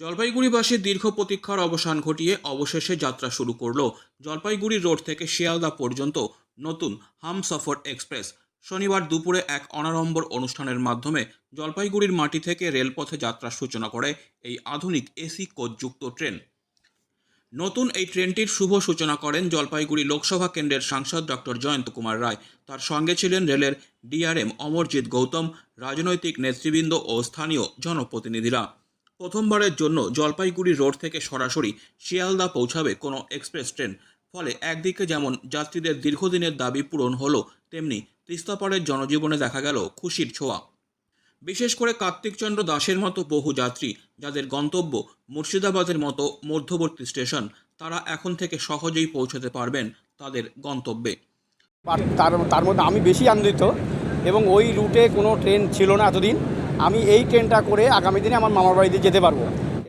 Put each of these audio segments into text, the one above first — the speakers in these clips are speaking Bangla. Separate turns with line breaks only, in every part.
জলপাইগুড়িবাসীর দীর্ঘ প্রতীক্ষার অবসান ঘটিয়ে অবশেষে যাত্রা শুরু করল জলপাইগুড়ি রোড থেকে শিয়ালদা পর্যন্ত নতুন হামসফর এক্সপ্রেস। শনিবার দুপুরে এক অনাড়ম্বর অনুষ্ঠানের মাধ্যমে জলপাইগুড়ির মাটি থেকে রেলপথে যাত্রার সূচনা করে এই আধুনিক এসি কোচযুক্ত ট্রেন। নতুন এই ট্রেনটির শুভ সূচনা করেন জলপাইগুড়ি লোকসভা কেন্দ্রের সাংসদ ডক্টর জয়ন্ত কুমার রায়। তার সঙ্গে ছিলেন রেলের ডিআরএম অমরজিৎ গৌতম, রাজনৈতিক নেতৃবৃন্দ ও স্থানীয় জনপ্রতিনিধিরা। প্রথমবারের জন্য জলপাইগুড়ি রোড থেকে সরাসরি শিয়ালদা পৌঁছাবে কোনো এক্সপ্রেস ট্রেন। ফলে একদিকে যেমন যাত্রীদের দীর্ঘদিনের দাবি পূরণ হলো, তেমনি তিস্তাপাড়ের জনজীবনে দেখা গেল খুশির ছোঁয়া। বিশেষ করে কার্তিকচন্দ্র দাসের মতো বহু যাত্রী, যাদের গন্তব্য মুর্শিদাবাদের মতো মধ্যবর্তী স্টেশন, তারা এখন থেকে সহজেই পৌঁছতে পারবেন তাদের গন্তব্যে।
তার তার মধ্যে আমি বেশি আনন্দিত এবং ওই রুটে কোনো ট্রেন ছিল না এতদিন। আমি এই ট্রেনটা করে আগামী দিনে আমার মামার বাড়িতে যেতে পারব।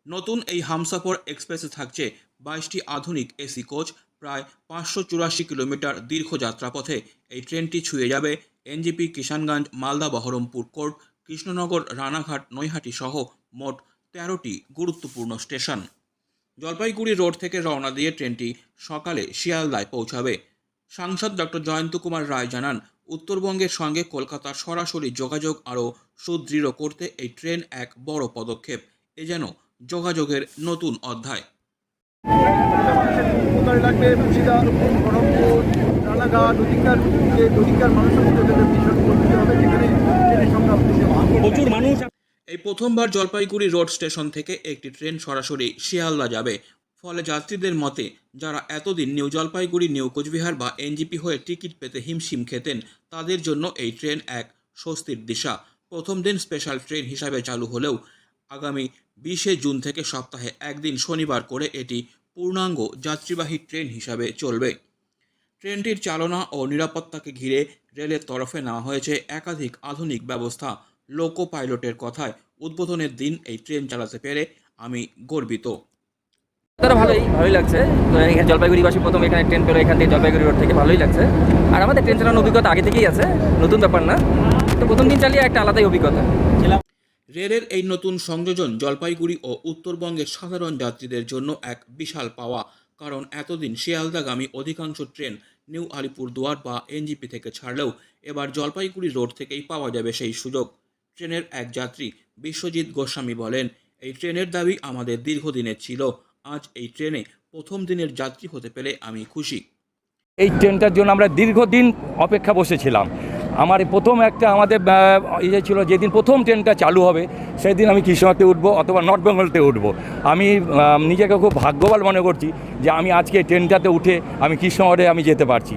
নতুন এই হামসাফর এক্সপ্রেসে থাকছে বাইশটি আধুনিক এসি কোচ, প্রায় পাঁচশো চুরাশি কিলোমিটার দীর্ঘ যাত্রাপথে। এই ট্রেনটি ছুঁয়ে যাবে এনজিপি কিষানগঞ্জ, মালদা, বহরমপুর কোর্ট, কৃষ্ণনগর, রানাঘাট, নৈহাটি সহ মোট তেরোটি গুরুত্বপূর্ণ স্টেশন। জলপাইগুড়ি রোড থেকে রওনা দিয়ে ট্রেনটি সকালে শিয়ালদায় পৌঁছাবে। সাংসদ ডক্টর জয়ন্ত কুমার রায় জানান উত্তরবঙ্গের সঙ্গে কলকাতার সরাসরি যোগাযোগ আরও সুদৃঢ় করতে এই ট্রেন এক বড় পদক্ষেপ। এ যেন যোগাযোগের নতুন অধ্যায়।
লাগবে মুর্শিদাবাদ বহরমপুর রানাঘাট ওদিককার যে ওদিককার মানুষের মধ্যে যাতে ভীষণ উপকৃত হবে যেখানে ট্রেনের সংখ্যা
প্রচুর মানুষ
এই প্রথমবার জলপাইগুড়ি রোড স্টেশন থেকে একটি ট্রেন সরাসরি শিয়ালদা যাবে। ফলে যাত্রীদের মতে, যারা এতদিন নিউ জলপাইগুড়ি, নিউ কোচবিহার বা এনজিপি হয়ে টিকিট পেতে হিমশিম খেতেন, তাদের জন্য এই ট্রেন এক স্বস্তির দিশা। প্রথম দিন স্পেশাল ট্রেন হিসাবে চালু হলেও আগামী বিশে জুন থেকে সপ্তাহে একদিন শনিবার করে এটি পূর্ণাঙ্গ যাত্রীবাহী ট্রেন হিসাবে চলবে। ট্রেনটির চালনা ও নিরাপত্তাকে ঘিরে রেলের তরফে নেওয়া হয়েছে একাধিক আধুনিক ব্যবস্থা। লোকো পাইলটের কথায়, উদ্বোধনের দিন এই ট্রেন চালাতে পেরে আমি গর্বিত।
তারা ভালোই ভালোই লাগছে। এখানে জলপাইগুড়িবাসী প্রথম এখানে ট্রেন পেল এখান থেকে জলপাইগুড়ি রোড থেকে ভালোই লাগছে। আর আমাদের ট্রেন চালানোর অভিজ্ঞতা আগে থেকেই আছে, নতুন ব্যাপার না। তো প্রথম দিন চালিয়ে একটা আলাদাই অভিজ্ঞতা।
রেলের এই নতুন সংযোজন জলপাইগুড়ি ও উত্তরবঙ্গের সাধারণ যাত্রীদের জন্য এক বিশাল পাওয়া। কারণ এতদিন শিয়ালদাগামী অধিকাংশ ট্রেন নিউ আলিপুরদুয়ার বা এনজিপি থেকে ছাড়লেও এবার জলপাইগুড়ি রোড থেকেই পাওয়া যাবে সেই সুযোগ। ট্রেনের এক যাত্রী বিশ্বজিৎ গোস্বামী বলেন, এই ট্রেনের দাবি আমাদের দীর্ঘদিনের ছিল। আজ এই ট্রেনে প্রথম দিনের যাত্রী হতে পেরে আমি খুশি।
এই ট্রেনটার জন্য আমরা দীর্ঘদিন অপেক্ষা বসেছিলাম। আমার প্রথম একটা আমাদের ইয়ে ছিল যেদিন প্রথম ট্রেনটা চালু হবে সেদিন আমি কৃষ্ণতে উঠবো অথবা নর্থ বেঙ্গলতে উঠবো। আমি নিজেকে খুব ভাগ্যবান মনে করছি যে আমি আজকে ট্রেনটাতে উঠে আমি কৃষ্ণগড়ে আমি যেতে পারছি।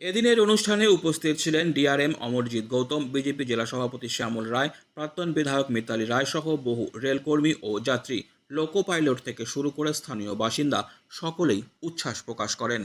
এদিনের অনুষ্ঠানে উপস্থিত ছিলেন ডিআরএম অমরজিৎ গৌতম বিজেপি জেলা সভাপতি শ্যামল রায় প্রাক্তন বিধায়ক মিতালি রায় সহ বহু রেলকর্মী ও যাত্রী। লোকো পাইলট থেকে শুরু করে স্থানীয় বাসিন্দা সকলেই উচ্ছ্বাস প্রকাশ করেন।